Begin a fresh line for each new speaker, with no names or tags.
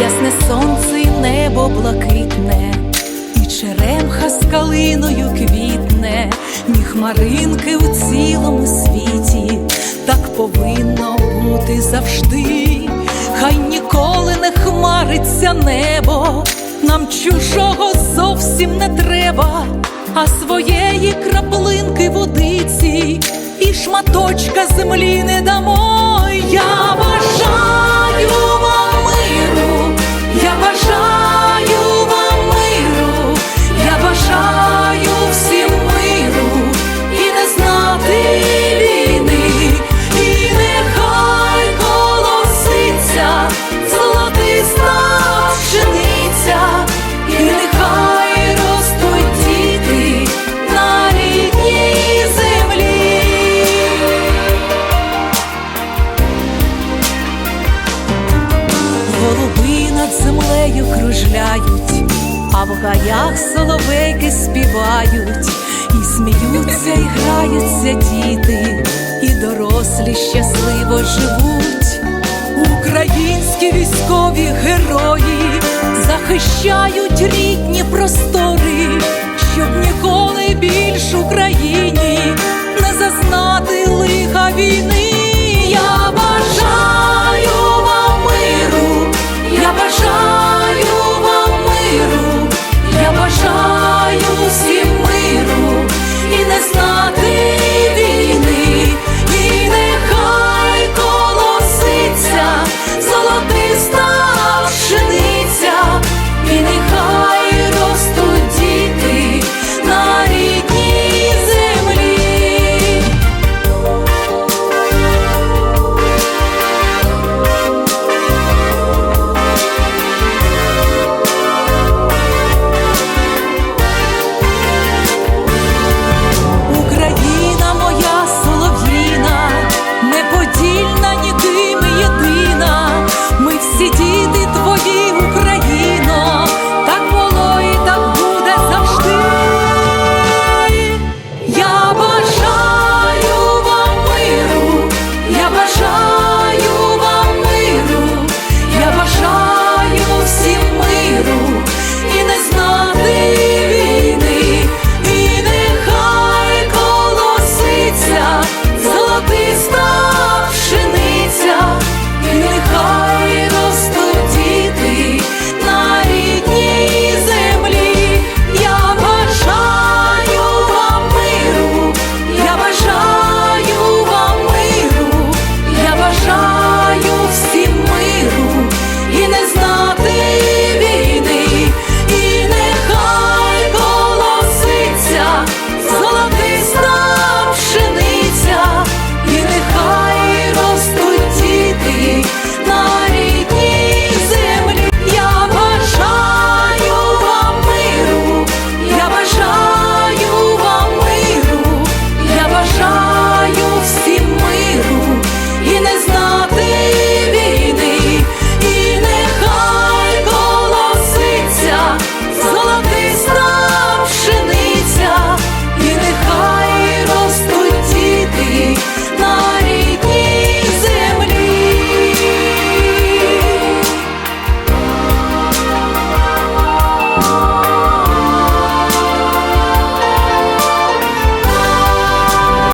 ясне сонце і небо блакитне, і черемха з квітне, ні хмаринки у цілому світі, так повинно бути завжди. Хай ніколи не хмариться небо, нам чужого зовсім не треба, а своєї краплинки водиці і шматочка землі не дамо. Я бажаю землею кружляють, а в гаях соловейки співають, і сміються, і граються діти, і дорослі щасливо живуть. Українські військові герої захищають рідні простори, Música